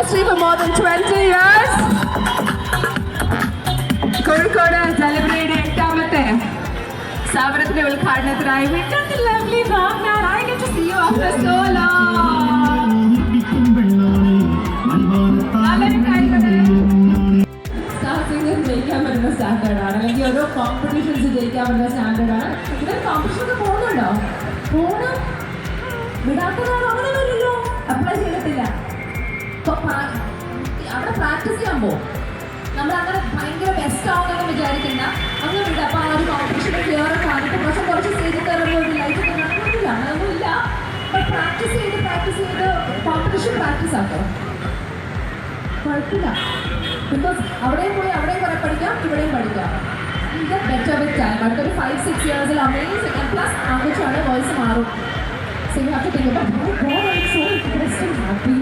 industry for more than 20 years. Kozhikode ജലപ്രയുടെ എട്ടാമത്തെ സ്ഥാപനത്തിന്റെ ഉദ്ഘാടനത്തിനായി lovely I get to see you after so ജയിക്കാൻ പറ്റുന്ന standard ആണ് അല്ലെങ്കിൽ ഓരോ കോമ്പറ്റീഷൻസ് ജയിക്കാൻ പറ്റുന്ന സ്റ്റാൻഡേർഡ് ആണ് ഇവർ കോമ്പറ്റീഷനൊക്കെ പോകുന്നുണ്ടോ പോകണം വിടാത്തതാണ് അങ്ങനെ ചെയ്തിട്ടില്ല ഇപ്പൊ അവിടെ പ്രാക്ടീസ് ചെയ്യാൻ പോകും നമ്മൾ അങ്ങനെ ഭയങ്കര ബെസ്റ്റ് ആവുമെന്ന് വിചാരിക്കുന്ന അങ്ങനെ വിടാം. അപ്പൊ ആ ഒരു കോമ്പറ്റീഷന്റെ ക്ലിയർ ആണിട്ട് പക്ഷെ കുറച്ച് സ്റ്റേജിൽ കയറുമ്പോൾ ഒരു ലൈഫ് ഒക്കെ നടക്കുന്നില്ല അങ്ങനെയൊന്നുമില്ല പ്രാക്ടീസ് ചെയ്ത് പ്രാക്ടീസ് ചെയ്ത് കോമ്പറ്റീഷൻ പ്രാക്ടീസ് ആക്കാം. കുഴപ്പമില്ല. ബിക്കോസ് അവിടെയും പോയി അവിടെയും കുറെ പഠിക്കാം ഇവിടെയും പഠിക്കാം. ബെറ്റർ വിത്ത് ടൈം അടുത്തൊരു ഫൈവ് സിക്സ് ഇയേഴ്സിൽ അമേസിംഗ് ആൻഡ് പ്ലസ് ആഘോഷമാണ് വോയിസ് മാറും. So you have to think so interesting happy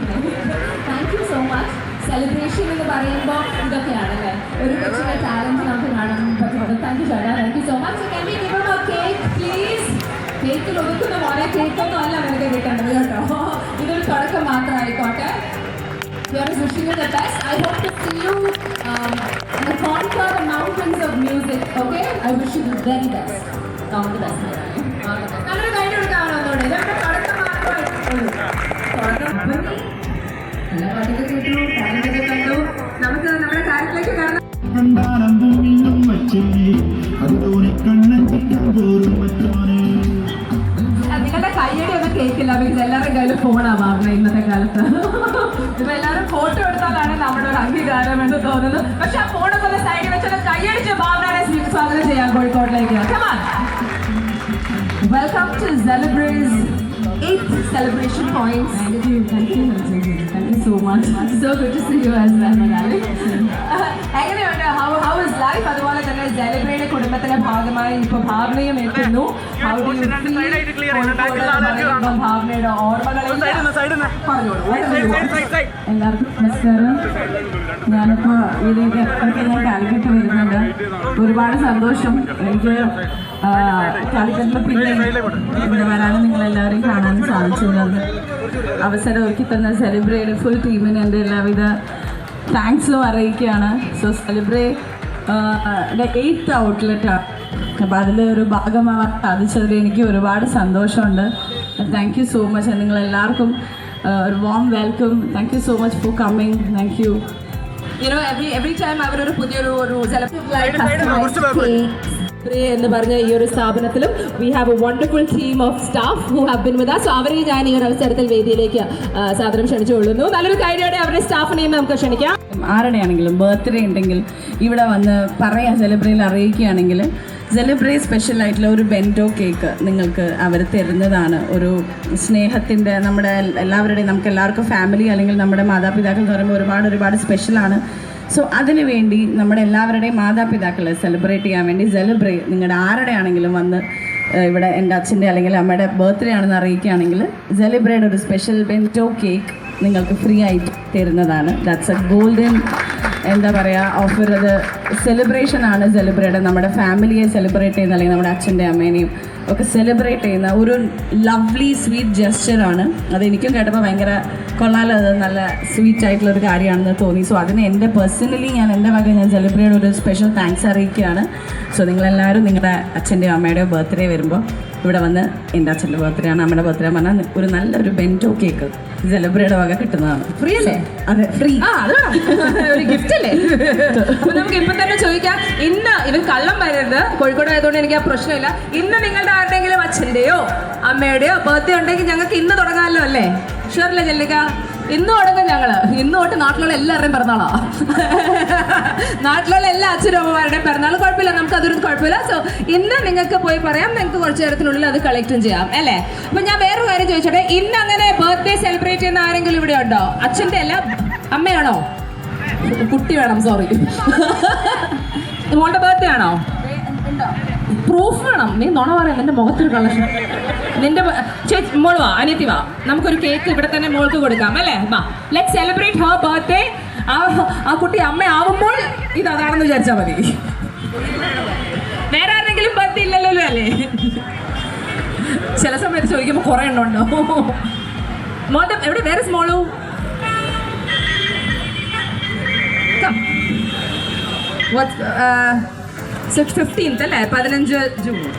പറയുമ്പോൾ ഇതൊക്കെയാണ് അല്ലേ ഒരു കൊച്ചിന്റെ ചാലഞ്ച് നമുക്ക് കാണാൻ പറ്റുന്നത് താങ്ക് യു ചേട്ടാ thank you so much cake please കേക്കിൽ ഒതുക്കുന്ന കേക്ക് കേക്കൊന്നും അല്ല വെറുതെ കിട്ടേണ്ടത് കേട്ടോ ഇതൊരു തുടക്കം മാത്രമായിക്കോട്ടെ We are wishing you the best. I hope to see you um, in the conquer the mountains of music. Okay? I wish you the very best. All the best. All the best. നല്ലൊരു കൈ കൊടുക്കാമോ ഒന്നുകൂടെ ഇതൊക്കെ തുടക്കം മാത്രമായിട്ടുള്ളൂ തുടക്കം നല്ല പാട്ടൊക്കെ കേട്ടു ഭൂമിയും അതുപോലെ കണ്ണൻ പോരും മറ്റോനെ നിങ്ങളുടെ കയ്യടി ഒന്നും കേൾക്കില്ല. ബിക്കോസ് എല്ലാവരുടെ കയ്യിൽ ഫോണാ പറഞ്ഞത് ഇന്നത്തെ കാലത്ത്. ഇപ്പൊ എല്ലാവരും ഫോട്ടോ എടുത്താലാണ് നമ്മുടെ ഒരു അംഗീകാരം എന്ന് തോന്നുന്നത്. പക്ഷെ ആ ഫോണൊക്കെ ഒന്ന് സൈഡിൽ വെച്ചിട്ട് കയ്യടിച്ച് ഭാവനയെ സ്വാഗതം ചെയ്യാം കോഴിക്കോട്ടിലേക്ക്. Welcome to celebrate eighth celebration point thank you thank you thank you so much so good to see you as well Malayali എങ്ങനെയുണ്ട്? ഹൗ ഹൗ ഇസ് ലൈഫ് അതുപോലെ തന്നെ ജലബയുടെ കുടുംബത്തിന്റെ ഭാഗമായി ഇപ്പൊ ഭാവനയും എത്തുന്നു ഭാവനയുടെ ഓർമ്മകളെ. എല്ലാവർക്കും നമസ്കാരം. ഞാനിപ്പോ ഇതിലേക്ക് ഇടയ്ക്ക് ഞാൻ കാലിക്കറ്റ് വരുന്നുണ്ട് ഒരുപാട് സന്തോഷം. എനിക്ക് കാലിക്കറ്റിൽ പിന്നെ ഇവിടെ വരാനും നിങ്ങളെല്ലാവരെയും കാണാനും സാധിച്ചു അവസരം ഒരുക്കി തന്ന സെലിബ്രേറ്റ് ഫുൾ ടീമിന് എന്റെ എല്ലാവിധ താങ്ക്സും അറിയിക്കുകയാണ് സോ സെലിബ്രേറ്റ് എയ്ത്ത് ഔട്ട്ലെറ്റാണ് അപ്പോൾ അതിൽ ഒരു ഭാഗമാവാൻ സാധിച്ചതിൽ എനിക്ക് ഒരുപാട് സന്തോഷമുണ്ട്. താങ്ക് യു സോ മച്ച് നിങ്ങളെല്ലാവർക്കും ഒരു warm welcome thank you so much for coming thank you you know every every time അവരൊരു പുതിയൊരു ഒരു എന്ന് പറഞ്ഞ ഈ ഒരു സ്ഥാപനത്തിലും we have a wonderful team of staff who have been with so അവരെ ഞാൻ ഈ ഒരു അവസരത്തിൽ വേദിയിലേക്ക് സാദരം ക്ഷണിച്ചുകൊള്ളുന്നു. നല്ലൊരു കാര്യമാണ് അവരുടെ സ്റ്റാഫിനെയും നമുക്ക് ക്ഷണിക്കാം. ആരുടെയാണെങ്കിലും ബർത്ത്ഡേ ഉണ്ടെങ്കിൽ ഇവിടെ വന്ന് പറയാ സെലിബ്രേയിൽ അറിയിക്കുകയാണെങ്കിൽ സെലിബ്രേ സ്പെഷ്യൽ ആയിട്ടുള്ള ഒരു ബെൻഡോ കേക്ക് നിങ്ങൾക്ക് അവർ തരുന്നതാണ്. ഒരു സ്നേഹത്തിന്റെ നമ്മുടെ എല്ലാവരുടെയും നമുക്ക് എല്ലാവർക്കും ഫാമിലി അല്ലെങ്കിൽ നമ്മുടെ മാതാപിതാക്കൾ എന്ന് പറയുമ്പോൾ ഒരുപാട് ഒരുപാട് സ്പെഷ്യലാണ് സോ അതിനു വേണ്ടി നമ്മുടെ എല്ലാവരുടെയും മാതാപിതാക്കളെ സെലിബ്രേറ്റ് ചെയ്യാൻ വേണ്ടി സെലിബ്രേറ്റ് നിങ്ങളുടെ ആരുടെ ആണെങ്കിലും വന്ന് ഇവിടെ എന്റെ അച്ഛന്റെ അല്ലെങ്കിൽ അമ്മയുടെ ബർത്ത്ഡേ ആണെന്ന് അറിയിക്കുകയാണെങ്കിൽ സെലിബ്രേറ്റ് ഒരു സ്പെഷ്യൽ ബെന്റോ കേക്ക് നിങ്ങൾക്ക് ഫ്രീ ആയിട്ട് തരുന്നതാണ്. ദാറ്റ്സ് എ ഗോൾഡൻ എന്താ പറയുക ഓഫർ അത് സെലിബ്രേഷൻ ആണ് സെലിബ്രേറ്റ് നമ്മുടെ ഫാമിലിയെ സെലിബ്രേറ്റ് ചെയ്യുന്ന അല്ലെങ്കിൽ നമ്മുടെ അച്ഛന്റെ അമ്മേനെയും ഒക്കെ സെലിബ്രേറ്റ് ചെയ്യുന്ന ഒരു ലവ്ലി സ്വീറ്റ് ജെസ്റ്ററാണ് അത് എനിക്കും കേട്ടപ്പോൾ ഭയങ്കര കൊള്ളാലോ അത് നല്ല സ്വീറ്റ് ആയിട്ടുള്ള ഒരു കാര്യമാണെന്ന് തോന്നി. സോ അതിന് എന്റെ പേഴ്സണലി ഞാൻ എന്റെ വക ഞാൻ സെലിബ്രേറ്റ് ഒരു സ്പെഷ്യൽ താങ്ക്സ് അറിയിക്കുകയാണ്. സോ നിങ്ങളെല്ലാവരും നിങ്ങളുടെ അച്ഛന്റെയോ അമ്മയുടെയോ ബർത്ത്ഡേ വരുമ്പോൾ ഇവിടെ വന്ന് എന്റെ അച്ഛന്റെ ബർത്ത്ഡേ ആണ് അമ്മയുടെ ബർത്ത്ഡേ പറഞ്ഞാൽ ഒരു നല്ലൊരു ബെന്റോ കേക്ക് സെലിബ്രേറ്റ് വക കിട്ടുന്നതാണ്. ഫ്രീ അല്ലേ? അതെ ഫ്രീ ആ ഒരു ഗിഫ്റ്റ് അല്ലേ? നമുക്ക് ഇപ്പൊ തന്നെ ചോദിക്കാം. ഇന്ന് ഇവൻ കള്ളം വരരുത് കോഴിക്കോട് ആയതുകൊണ്ട് എനിക്ക് ആ പ്രശ്നമില്ല. ഇന്ന് നിങ്ങളുടെ ആരുടെങ്കിലും അച്ഛന്റെയോ അമ്മയുടെയോ ബർത്ത്ഡേ ഉണ്ടെങ്കിൽ ഞങ്ങൾക്ക് ഇന്ന് തുടങ്ങാമല്ലോ അല്ലേ? ഷുവറല്ലേ ചെല്ലിക്ക. ഇന്ന് തുടങ്ങും ഞങ്ങൾ. ഇന്ന് തൊട്ട് നാട്ടിലുള്ള എല്ലാവരുടെയും പിറന്നാളാ. നാട്ടിലുള്ള എല്ലാ അച്ഛനമ്മമാരുടെയും പിറന്നാൾ കുഴപ്പമില്ല നമുക്ക് അതൊരു കുഴപ്പമില്ല. സോ ഇന്ന് നിങ്ങൾക്ക് പോയി പറയാം നിങ്ങൾക്ക് കുറച്ച് നേരത്തിനുള്ളിൽ അത് കളക്റ്റും ചെയ്യാം അല്ലേ? അപ്പൊ ഞാൻ വേറൊരു കാര്യം ചോദിച്ചോട്ടെ. ഇന്ന് അങ്ങനെ ബർത്ത്ഡേ സെലിബ്രേറ്റ് ചെയ്യുന്ന ആരെങ്കിലും ഇവിടെ ഉണ്ടോ? അച്ഛന്റെ അല്ല അമ്മയാണോ? കുട്ടി വേണം സോറി മോളുടെ ബർത്ത്ഡേ ആണോ? പ്രൂഫ് വേണം. നീ നുണ പറയാം നിന്റെ മുഖത്തൊരു കളക്ഷൻ നിന്റെ ചേച്ചി മോൾ വാ അനിയത്തി വാ. നമുക്കൊരു കേക്ക് ഇവിടെ തന്നെ മോൾക്ക് കൊടുക്കാം അല്ലേ? വാ ലെറ്റ് സെലിബ്രേറ്റ് ഹർ ബർത്ത്ഡേ ആ കുട്ടി കുട്ടി അമ്മയാവുമ്പോൾ ഇത് അതാണെന്ന് വിചാരിച്ചാൽ മതി. വേറെ ആരെങ്കിലും ബർത്ത് ഇല്ലല്ലോ അല്ലേ? ചില സമയത്ത് ചോദിക്കുമ്പോൾ കുറേ എണ്ണമുണ്ടോ മോട്ടം എവിടെ? വേറെ small What's uh So 15th, right? June.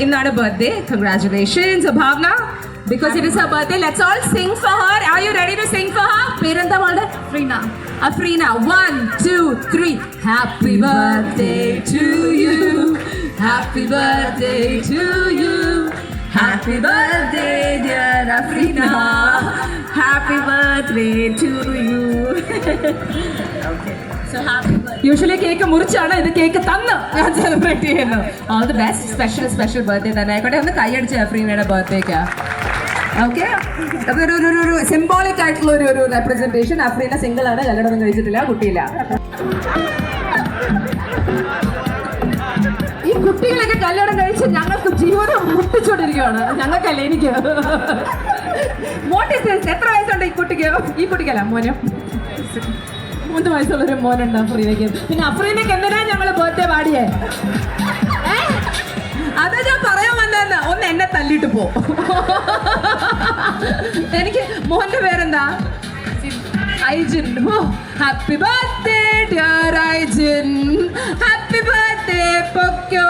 In our birthday. Congratulations, Abhavna. Because it is her birthday, let's all sing for her. Are you ready to sing for her? Parenta Valda? Frina. Afreena. One, two, three. Happy birthday to you. Happy birthday to you. Happy birthday, dear Afreena. Happy birthday to you. okay. Usually cake മുറിച്ചാണ് ഇത് cake തന്ന്. ഞാൻ celebrate ചെയ്യുന്നു. All the best special special birthday തന്നെ. ആയിക്കോട്ടെ ഒന്ന് കൈയടിച്ച് അഫ്രീനയുടെ ബർത്ത്ഡേക്ക് okay അതൊരു ഒരു സിംബോളിക് ആയിട്ടുള്ള ഒരു ഒരു റെപ്രസെന്റേഷൻ അഫ്രീന സിംഗിൾ ആണ്. കല്യാണം കഴിച്ചിട്ടില്ല. കുട്ടിയില്ല. ഈ കുട്ടികളൊക്കെ കല്യാണം കഴിച്ച് ഞങ്ങൾക്ക് ജീവിതം മുട്ടിച്ചോണ്ടിരിക്കുകയാണ്. ഞങ്ങൾക്കല്ല എനിക്ക്? എത്ര വയസ്സുണ്ട് ഈ കുട്ടിക്ക്? ഈ കുട്ടിക്കല്ല മോനും. മൂന്ന് വയസ്സുള്ളൊരു മോനുണ്ട് അഫ്രീനയ്ക്ക്? പിന്നെ അഫ്രീനയ്ക്ക് എന്തിനാ ഞങ്ങൾ ബർത്ത്ഡേ പാടിയേ? അതാ ഞാൻ പറയാൻ വന്നതെന്ന്. ഒന്ന് എന്നെ തല്ലിട്ട് പോ. എനിക്ക് മോന്റെ പേരെന്താ? Aijin. Happy birthday dear Aijin. Happy birthday പൊക്കോ.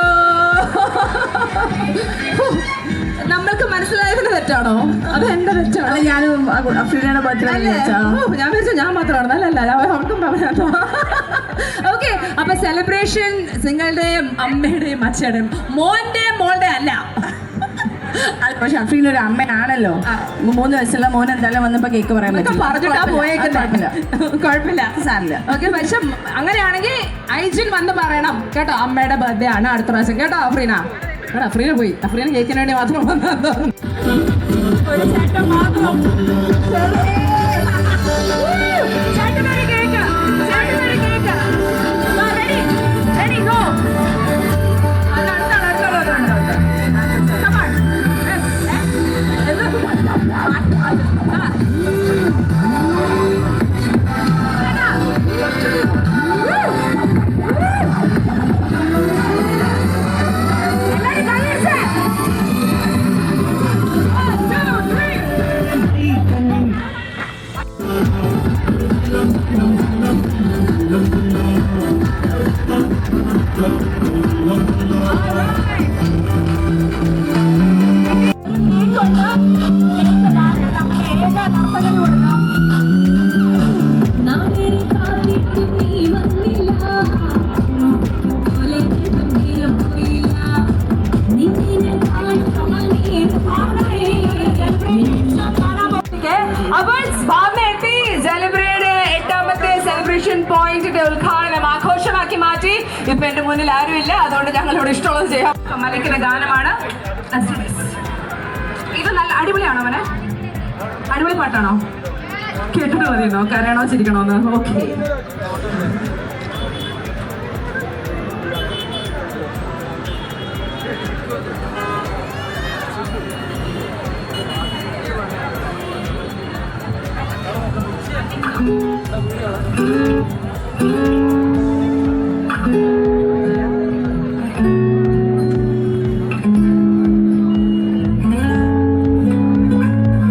തെറ്റാണോ? അത് എന്റെ തെറ്റാണോ? ഞാനും അഫ്രീനയുടെ ബർത്ത്ഡേ? ഞാൻ വിചാരിച്ചു ഞാൻ മാത്രമാണ് അല്ലല്ല ഞാൻ അവർക്കും പറഞ്ഞോ ഓക്കെ അപ്പൊ സെലിബ്രേഷൻ നിങ്ങളുടെയും അമ്മയുടെയും അച്ഛയുടെയും മോന്റെയും മോളുടെ അല്ല. അത് പക്ഷെ അഫ്രീൻ ഒരു അമ്മയാണല്ലോ. മൂന്ന് വയസ്സുള്ള മോൻ എന്തായാലും വന്നപ്പോ കേക്ക് പറയാൻ. പറഞ്ഞിട്ടാ കുഴപ്പമില്ല. കുഴപ്പമില്ല. സാരില്ല ഓക്കെ പക്ഷെ അങ്ങനെയാണെങ്കിൽ ഐജിൻ വന്ന് പറയണം. കേട്ടോ അമ്മയുടെ ബർത്ത്ഡേ ആണ് അടുത്ത പ്രാവശ്യം. കേട്ടോ അഫ്രീന. കേട്ടോ അഫ്രീന പോയി. അഫ്രീന കേക്കിന് വേണ്ടി മാത്രം വന്നു ഒരു ചേട്ടൻ മാത്രം ഇപ്പൊ എന്റെ മുന്നിൽ ആരുമില്ല. അതുകൊണ്ട് ഞങ്ങളോട് ഇഷ്ടമുള്ളത് ചെയ്യാം. മലയ്ക്കുന്ന ഗാനമാണ് ഇത് നല്ല അടിപൊളിയാണോ അവനെ അടിപൊളി പാട്ടാണോ? കേട്ടിട്ട് മതിയെന്നോ കരയണോ ചിരിക്കണോന്ന്? Okay Thank